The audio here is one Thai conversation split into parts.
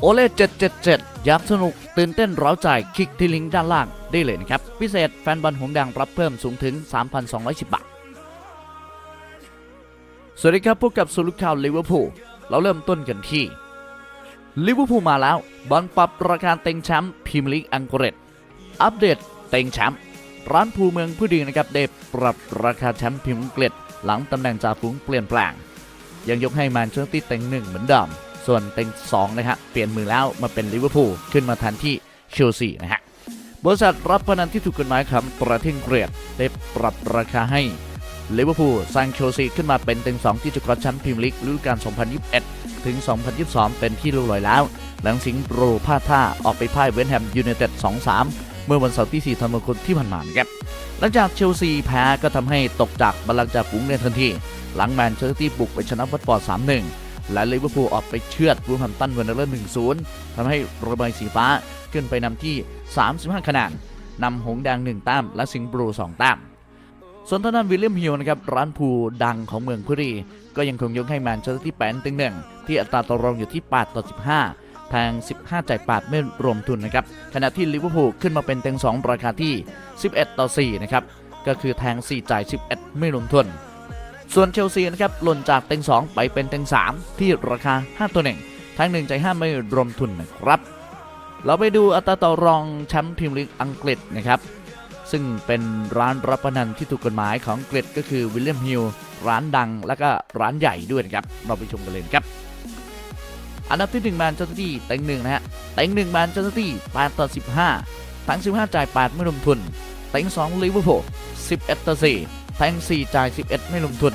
โอเล่777อยากสนุก ตื่นเต้นร้าใจคลิกที่ลิงก์ด้านล่างได้เลยนะครับ พิเศษแฟนบอลหงส์แดงรับเพิ่มสูงถึง 3,210 บาท สวัสดีครับพบกับสุลุข่าวลิเวอร์พูลเราเริ่มต้นกันที่ลิเวอร์พูลมาแล้ว บอลปรับราคาเต็งแชมป์พรีเมียร์ลีกอังกฤษอัปเดตเต็งแชมป์ร้านภูเมืองผู้ดีนะครับได้ปรับราคาแชมป์พรีเมียร์ลีกหลังตำแหน่งจ่าฝูงเปลี่ยนแปลง ยังยกให้แมนเชสเตอร์ตี้เต็งหนึ่งเหมือนเดิม ส่วนเต็ง2นะฮะเปลี่ยนมือแล้วมาเป็นลิเวอร์พูลขึ้นมาแทนที่เชลซีนะฮะบริษัทรับพนันที่ถูกกฎหมายครับประเทศอังกรีกได้ปรับราคาให้ลิเวอร์พูลสร้างเชลซีขึ้นมาเป็นเต็ง2ที่จะคว้าแชมป์พรีเมียร์ลีกฤดูกาล 2021 ถึง 2022 เป็นที่รู้ลอยแล้ว หลังสิงห์โปรพลาดท่าออกไปพ่ายเวสต์แฮมยูไนเต็ด 2-3 เมื่อวันเสาร์ที่ 4 ธันวาคมที่ผ่านมานครับหลังจากเชลซีแพ้ก็ทำให้ตกจากบัลลังก์จากฝูงในทันที หลังแมนเชสเตอร์ซิตี้บุกไปชนะวัตฟอร์ด 3-1 และลิเวอร์พูลออกไปเชือดวูลแฮมตันวันเดอร์1-0ทำให้เระบายสีฟ้าขึ้นไปนำที่ 35 คะแนนนำหงแดง1แต้มและสิงห์บลู2แต้มส่วนทางด้านวิลเลียมฮิลนะครับร้านพูดังของเมืองพุรี ก็ยังคงยกให้แมนเชสเตอร์ที่8ตึงหนึ่งที่อัตราต่อรองอยู่ที่8ต่อ 15แทง15 จ่าย8ไม่รวมทุนนะครับขณะที่ลิเวอร์พูลขึ้นมาเป็นเต็ง2ราคาที่ 11 ต่อ 4 นะครับก็คือแทง 4 จ่าย 11 ไม่รวมทุน ส่วนเชลซีนะครับหล่นจากเต็ง 2 ไปเป็นเต็ง 3 ที่ราคา 5 ตัวหนึ่งแทง1จ่าย5ไม่รวมทุนนะครับ เราไปดูอัตราต่อรองแชมป์พรีเมียร์ลีกอังกฤษนะครับซึ่งเป็นร้านรับพนันที่ถูกกฎหมายของอังกฤษก็คือวิลเลียมฮิลร้านดังและก็ร้านใหญ่ด้วยนะครับ เราไปชมกันเลยครับ อันดับที่1แมนเชสเตอร์ซิตี้เต็งหนึ่งนะฮะเต็งหนึ่งแมนเชสเตอร์ซิตี้8ต่อ15ทั้ง15จ่าย8ไม่รวมทุนเต็ง2ลิเวอร์พูล11ต่อ4 แทง 4 จ่าย 11 ไม่รวมทุน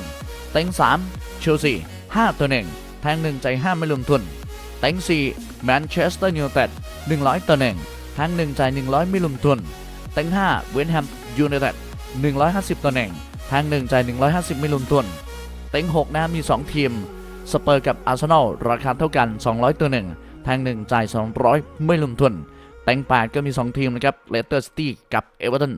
เต็ง3 เชลซี 5 ต่อ 1 แทง 1 จ่าย 5 ไม่รวมทุนเต็ง4 แมนเชสเตอร์ยูไนเต็ด 100 ต่อ 1 แทง 1 จ่าย 100 ไม่รวมทุนเต็ง5 เวนแฮมยูไนเต็ด 150 ต่อ 1 แทง 1 จ่าย 150 ไม่รวมทุนเต็ง6 นะมี 2 ทีม สเปอร์กับอาร์เซนอลราคาเท่ากัน 200 ต่อ 1 แทง 1 จ่าย 200 ไม่รวมทุนเต็ง8ก็มี 2 ทีมนะครับเลสเตอร์ซิตี้กับเอเวอร์ตัน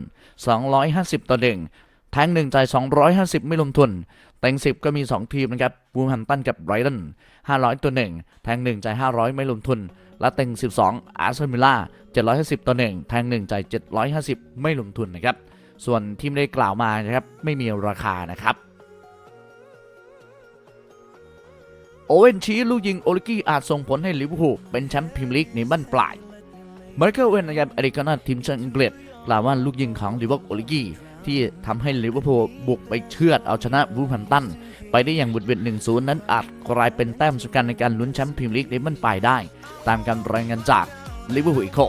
250 ต่อ1 แทง1จ่าย250 ไม่รวมทุน เต็ง 10 ก็มี 2 ทีมนะครับวูลแฮมตันกับไรตัน500ต่อ1แทง1จ่าย500 ไม่รวมทุน และเต็ง 12 อาร์เซนอลมิลล่า750ต่อ1แทง1จ่าย750 ไม่ลงทุนนะครับ ส่วนทีมได้กล่าวมานะครับไม่มีราคานะครับโอเวนชี้ลูกยิงโอลิกี้อาจส่งผลให้ลิเวอร์พูลเป็นแชมป์พรีเมียร์ลีกในบ้านปลายไมเคิลเวนนะครับอดีตกองหน้าทีมชาติอังกฤษกล่าวว่าลูกยิงของลิเวอร์พูลโอลิกี้ ที่ทำให้ลิเวอร์พูลบุกไปเชือดเอาชนะวูลแฮมตันไปได้อย่างบุดเวียด1-0 นั้นอาจกลายเป็นแต้มสำคัญในการลุ้นแชมป์พรีเมียร์ลีกในบ้านปลายได้ ตามการรายงานจากลิเวอร์พูลอีโค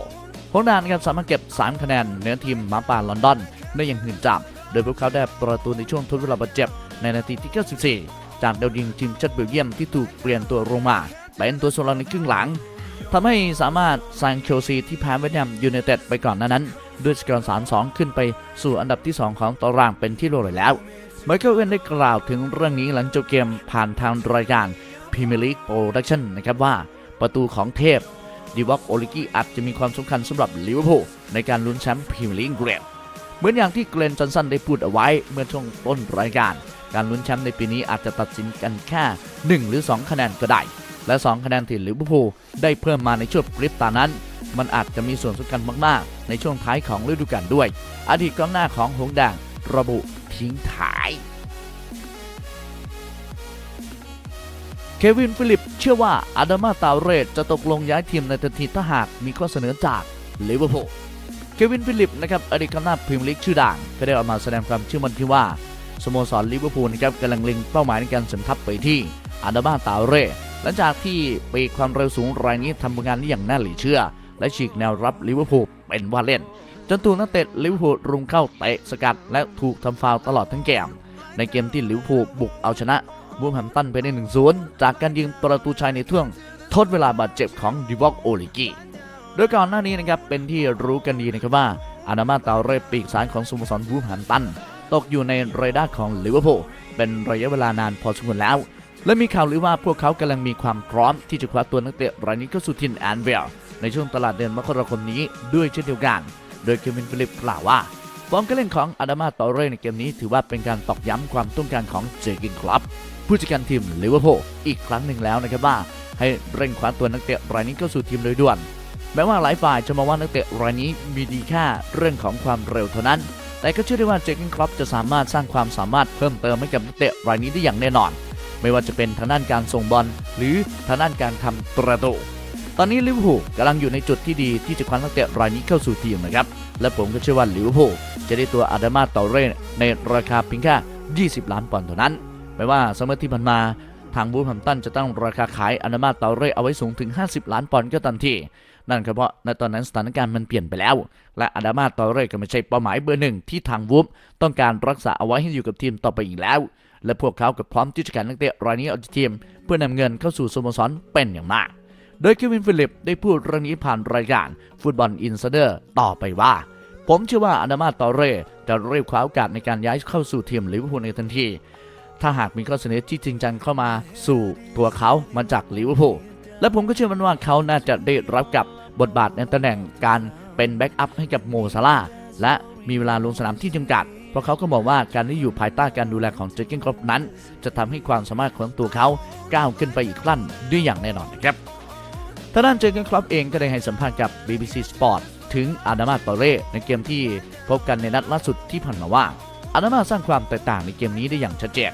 โฮนานครับสามารถเก็บ 3 คะแนนเหนือทีมมาป่าลอนดอนได้อย่างหื่นจับโดยพวกเขาได้ประตูในช่วงทดเวลาบาดเจ็บในนาทีที่ 94 จากดาวยิงทีมชาติเบลเยียมที่ถูกเปลี่ยนตัวลงมาเป็นตัวสำรองในครึ่งหลัง ทำให้สามารถสร้างเชลซีที่แพ้เวสต์แฮมยูไนเต็ดไปก่อนหน้านั้น ด้วยสกอร์ 3-2 ขึ้นไปสู่อันดับที่ 2 ของตารางเป็นที่โรยแล้วไมเคิลเวนได้กล่าวถึงเรื่องนี้หลังจบเกมผ่านทางรายการ Premier League Production นะครับว่าประตูของเทพดิวอกโอลิกี้อาจจะมีความสำคัญสำหรับลิเวอร์พูลในการลุ้นแชมป์พรีเมียร์ลีกอังกฤษเหมือนอย่างที่เกรนจอนสันได้พูดเอาไว้เมื่อช่วงต้นรายการ การลุ้นแชมป์ในปีนี้อาจจะตัดสินกันแค่ 1 หรือ 2 คะแนนก็ได้ และ 2 คะแนนที่ลิเวอร์พูลได้เพิ่มมาในช่วงปริบตานั้น มันอาจจะมีส่วนสำคัญมากๆ ในช่วงท้ายของฤดูกาลด้วย อดีตกองหน้าของหงแดงระบุทิ้งท้าย เควินฟิลิปเชื่อว่าอาดามาตาเรตจะตกลงย้ายทีมในทันทีถ้าหากมีข้อเสนอจากลิเวอร์พูลเควินฟิลิปนะครับอดีตกองหน้าพรีเมียร์ลีกชื่อดังก็ได้ออกมาแสดงความเชื่อมั่นที่ว่าสโมสรลิเวอร์พูลนะครับกำลังเล็งเป้าหมายในการเสริมทัพไปที่อาดามาตาเรต ลังจากที่ปีกความเร็วสูงรายนี้ทำผลงานได้อย่างน่าหลือเชื่อ และฉีกแนวรับลิเวอร์พูลเป็นว่าเล่น จนถูกนักเตะลิเวอร์พูลรุมเข้าเตะสกัดและถูกทำฟาวตลอดทั้งเกม ในเกมที่ลิเวอร์พูลบุกเอาชนะบูมแฮมตันไปได้1-0จากการยิงประตูชัยในช่วงทดเวลาบาดเจ็บของดิวอกโอลิกีโดยก่อนหน้านี้นะครับเป็นที่รู้กันดีนะครับว่าอานามาตาเรปีกซ้ายของสโมสรบูมแฮมตันตกอยู่ในเรดาร์ของลิเวอร์พูลเป็นระยะเวลานานพอสมควรแล้ว และมีข่าวลือว่าพวกเขากำลังมีความพร้อมที่จะคว้าตัวนักเตะรายนี้เข้าสู่ทีมแอนเวลในช่วงตลาดเดือนมกราคมนี้ด้วยเช่นเดียวกัน โดยเควินฟิลิปกล่าวว่าฟอร์มการเล่นของอาดามาตอเร่ในเกมนี้ถือว่าเป็นการตอกย้ำความต้องการของเจอกินคลับผู้จัดการทีมลิเวอร์พูลอีกครั้งหนึ่งแล้วนะครับว่า ให้เร่งคว้าตัวนักเตะรายนี้เข้าสู่ทีมโดยด่วน แม้ว่าหลายฝ่ายจะมองว่านักเตะรายนี้มีดีแค่เรื่องของความเร็วเท่านั้น แต่ก็เชื่อได้ว่าเจอกินคลับจะสามารถสร้างความสามารถเพิ่มเติมให้กับนักเตะรายนี้ได้อย่างแน่นอน ไม่ว่าจะเป็นทางด้านการส่งบอลหรือทางด้านการทำประตูตอนนี้ลิเวอร์พูลกำลังอยู่ในจุดที่ดีที่จะคว้านักเตะรายนี้เข้าสู่ทีมนะครับ และผมก็เชื่อว่าลิเวอร์พูลจะได้ตัวอาดามาเตาเร่ในราคาเพียงแค่ 20 ล้านปอนด์เท่านั้น ไม่ว่าสมัยที่ผ่านมาทางบูธแฮมตันจะตั้งราคาขายอาดามาเตาเร่เอาไว้สูงถึง 50 ล้านปอนด์ก็ทันทีนั่นก็เพราะในตอนนั้นสถานการณ์มันเปลี่ยนไปแล้ว และอาดามาเตาเร่ก็ไม่ใช่เป้าหมายเบอร์หนึ่งที่ทางวูฟต้องการรักษาเอาไว้ให้อยู่กับทีมต่อไปอีกแล้ว และพวกเขาก็พร้อมที่จะขายนักเตะรายนี้ออกจากทีม เพื่อนำเงินเข้าสู่สโมสรเป็นอย่างมาก โดยเควินฟิลิปได้พูดเรื่องนี้ผ่านรายการฟุตบอลอินไซเดอร์ต่อไปว่า ผมเชื่อว่าอาดามาตอเร่จะรีบคว้าโอกาสในการย้ายเข้าสู่ทีมลิเวอร์พูลในทันทีถ้าหากมีข้อเสนอที่จริงจังเข้ามาสู่ตัวเขามาจากลิเวอร์พูลและผมก็เชื่อมันว่าเขาน่าจะได้รับกับบทบาทในตำแหน่งการเป็นแบ็กอัพให้กับโมซาลาและมีเวลาลงสนามที่จำกัด ราะเขาก็บอกว่าการที่อยู่ภายใต้การดูแลของเจอร์เกนครอปนั้น จะทำให้ความสามารถของตัวเขาก้าวขึ้นไปอีกขั้นด้วยอย่างแน่นอนนะครับทางด้านเจอร์เกนครอปเองก็ได้ให้สัมภาษณ์กับ BBC Sport ถึงอาดามาตอเร่ในเกมที่พบกันในนัดล่าสุดที่ผ่านมาว่าอาดามาสร้างความแตกต่างในเกมนี้ได้อย่างชัดเจน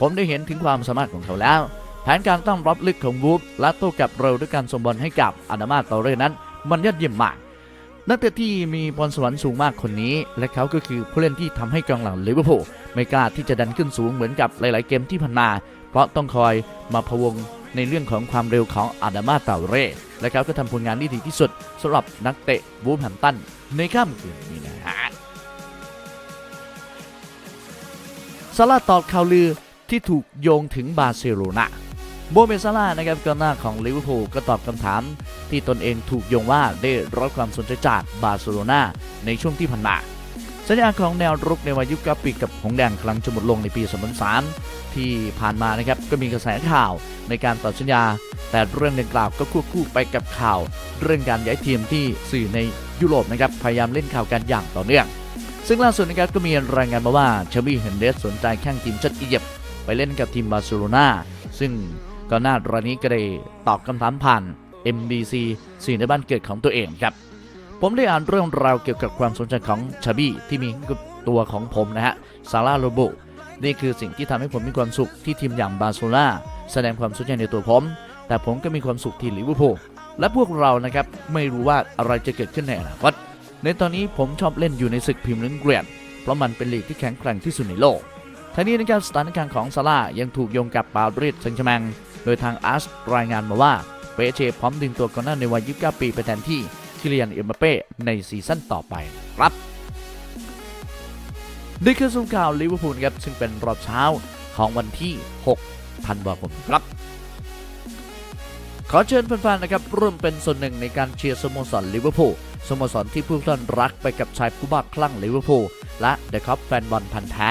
ผมได้เห็นถึงความสามารถของเขาแล้ว แผนการตั้งรับลึกของวูฟและโต้กลับเร็วด้วยการส่งบอลให้กับอาดามาตอเร่นั้น มันยอดเยี่ยมมาก นักเตะที่มีพรสวรรค์สูงมากคนนี้ และเขาก็คือผู้เล่นที่ทำให้กองหลังลิเวอร์พูลไม่กล้าที่จะดันขึ้นสูงเหมือนกับหลาย ๆ เกมที่ผ่านมา เพราะต้องคอยมาพะวงในเรื่องของความเร็วของอาดามาเตาเร่และเขาก็ทำผลงานที่ดีที่สุดสำหรับนักเตะวูฟแฮมตันในค่ำคืนนี้นะฮะซาลาตอบข่าวลือที่ถูกโยงถึงบาร์เซโลนา โบเมซาลานะครับกองหน้าของลิเวอร์พูลก็ตอบคำถาม ที่ตนเองถูกโยงว่าได้รับความสนใจจากบาร์เซโลนาในช่วงที่ผ่านมาสัญญาของแนวรุกในวัยยุคกปีกับหงแดงกำลังจะหมดลงในปี 2003 ที่ผ่านมานะครับก็มีกระแสข่าวในการต่อสัญญา แต่เรื่องดังกล่าวก็ควบคู่ไปกับข่าว เรื่องการย้ายทีมที่สื่อในยุโรปนะครับพยายามเล่นข่าวกันอย่างต่อเนื่อง ซึ่งล่าสุดนะครับก็มีรายงานมาว่าเชลบี้เฮนเดสสนใจแข่งทีมชาติอียิปต์ไปเล่นกับทีมบาร์เซโลนาซึ่ง ก่อนหน้ารานี้ก็ได้ตอบคำถามผ่าน MBC สื่อในบ้านเกิดของตัวเองครับ ผมได้อ่านเรื่องราวเกี่ยวกับความสนใจของชาบี้ที่มีกับตัวของผมนะฮะซาร่าโรโบนี่คือสิ่งที่ทำให้ผมมีความสุขที่ทีมอย่างบาร์เซโลนาแสดงความสนใจในตัวผม แต่ผมก็มีความสุขที่ลิเวอร์พูลและพวกเรานะครับไม่รู้ว่าอะไรจะเกิดขึ้นในอนาคตในตอนนี้ผมชอบเล่นอยู่ในศึกพรีเมียร์ลีกอังกฤษเพราะมันเป็นลีกที่แข็งแกร่งที่สุดในโลก ทั้งนี้นะครับสถานการณ์ของซาร่ายังถูกโยงกับปารีสแซงต์แชร์แมงโดยทางอาร์สรายงานมาว่าเปเชพร้อมดึงตัวกองหน้าในวัย 29 ปีไปแทนที่คิเลียนเอ็มบัปเป้ในซีซั่นต่อไปครับนี่คือสุ่มข่าวลิเวอร์พูลครับซึ่งเป็นรอบเช้าของวันที่6ธันวาคมครับ ขอเชิญแฟนๆนะครับร่วมเป็นส่วนหนึ่งในการเชียร์สโมสรลิเวอร์พูลสโมสรที่ผู้ท่านรักไปกับชายผู้บ้าคลั่งลิเวอร์พูลและเดอะคัพแฟนบอลพันธ์แท้